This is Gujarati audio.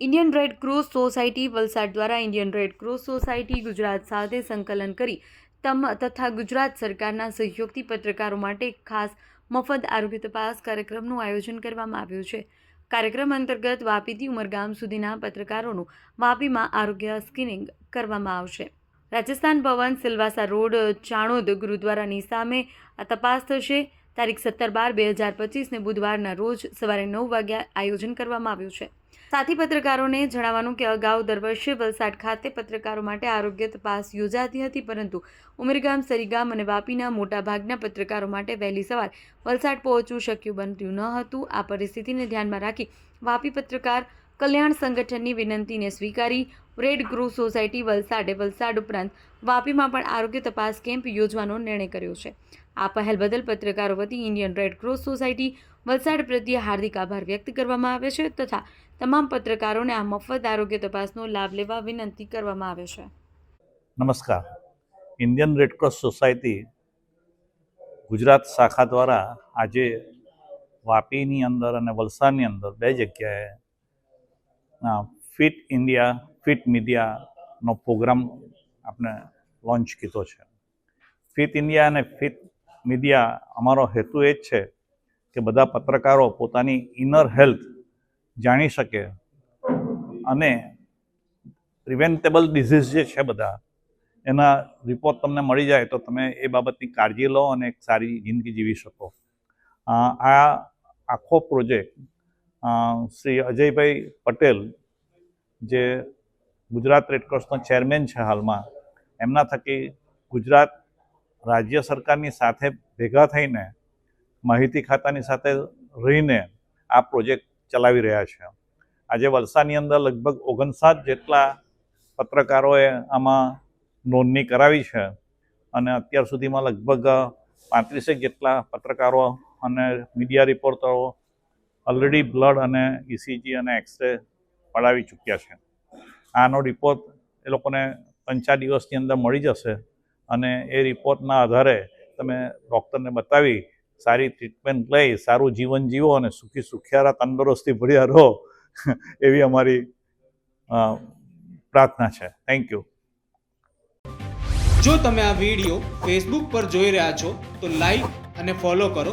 Indian red cross society Valsad દ્વારા Indian red cross society Gujarat સાથે સંકલન કરી તમ તથા ગુજરાત સરકારના સહયોગથી પત્રકારો માટે ખાસ મફત આરોગ્ય તપાસ કાર્યક્રમનું આયોજન કરવામાં આવ્યું છે. કાર્યક્રમ અંતર્ગત વાપીથી ઉમરગામ સુધીના પત્રકારોનું વાપીમાં આરોગ્ય સ્ક્રીનિંગ કરવામાં આવશે. રાજસ્થાન ભવન સિલવાસા રોડ, ચાણોદ ગુરુદ્વારાની સામે આ તપાસ થશે. તારીખ સત્તર બાર બે હજાર પચીસને બુધવારના રોજ સવારે નવ વાગ્યા આયોજન કરવામાં આવ્યું છે. સાથી પત્રકારોને જણાવવાનું કે અગાઉ દર વર્ષે વલસાડ ખાતે પત્રકારો માટે આરોગ્ય તપાસ યોજાતી હતી, પરંતુ ઉમરગામ, સરીગામ અને વાપીના મોટાભાગના પત્રકારો માટે વહેલી સવાર વલસાડ પહોંચવું શક્ય બનતું ન હતું. આ પરિસ્થિતિને ધ્યાનમાં રાખી વાપી પત્રકાર કલ્યાણ સંગઠનની વિનંતીને સ્વીકારી રેડ ક્રોસ સોસાયટી વલસાડે વલસાડ ઉપરાંત વાપીમાં પણ આરોગ્ય તપાસ કેમ્પ યોજવાનો નિર્ણય કર્યો છે. આ પહેલ બદલ પત્રકારો વતી Indian red cross society Valsad પ્રત્યે હાર્દિક આભાર વ્યક્ત કરવામાં આવે છે તથા તમામ પત્રકારોને આ મફત આરોગ્ય તપાસનો લાભ લેવા વિનંતી કરવામાં આવે છે. નમસ્કાર. Indian red cross society Gujarat શાખા દ્વારા આજે વાપીની અંદર અને વલસાડની અંદર બે જગ્યાએ ફિટ ઇન્ડિયા ફિટ મીડિયાનો પ્રોગ્રામ આપણે લોન્ચ કીધો છે. ફિટ ઇન્ડિયા અને ફિટ મીડિયા અમારો હેતુ એ જ છે કે બધા પત્રકારો પોતાની ઇનર હેલ્થ જાણી શકે અને પ્રિવેન્ટેબલ ડિઝીઝ જે છે બધા, એના રિપોર્ટ તમને મળી જાય તો તમે એ બાબતની કાળજી લો અને એક સારી જિંદગી જીવી શકો. આ આખો પ્રોજેક્ટ શ્રી અજયભાઈ પટેલ, જે ગુજરાત રેડક્રોસના ચેરમેન છે હાલમાં, એમના થકી ગુજરાત રાજ્ય સરકારની સાથે ભેગા થઈને માહિતી ખાતાની સાથે રહીને આ પ્રોજેક્ટ ચલાવી રહ્યા છે. આજે વલસાડની અંદર લગભગ ઓગણસાઠ જેટલા પત્રકારોએ આમાં નોંધણી કરાવી છે અને અત્યાર સુધીમાં લગભગ પાંત્રીસેક જેટલા પત્રકારો અને મીડિયા રિપોર્ટરો ઓલરેડી બ્લડ અને ઇસીજી અને એક્સરે પડાવી ચૂક્યા છે. આનો રિપોર્ટ એ લોકોને ત્રણ ચાર દિવસની અંદર મળી જશે અને એ રિપોર્ટના આધારે તમે ડૉક્ટરને બતાવી સારી ટ્રીટમેન્ટ લઈ, સારું જીવન જીવો અને સુખી સુખિયારા, તંદુરસ્તી ભર્યા રહો એવી અમારી પ્રાર્થના છે. થેન્ક યુ જો તમે આ વીડિયો ફેસબુક પર જોઈ રહ્યા છો તો લાઈક અને ફોલો કરો.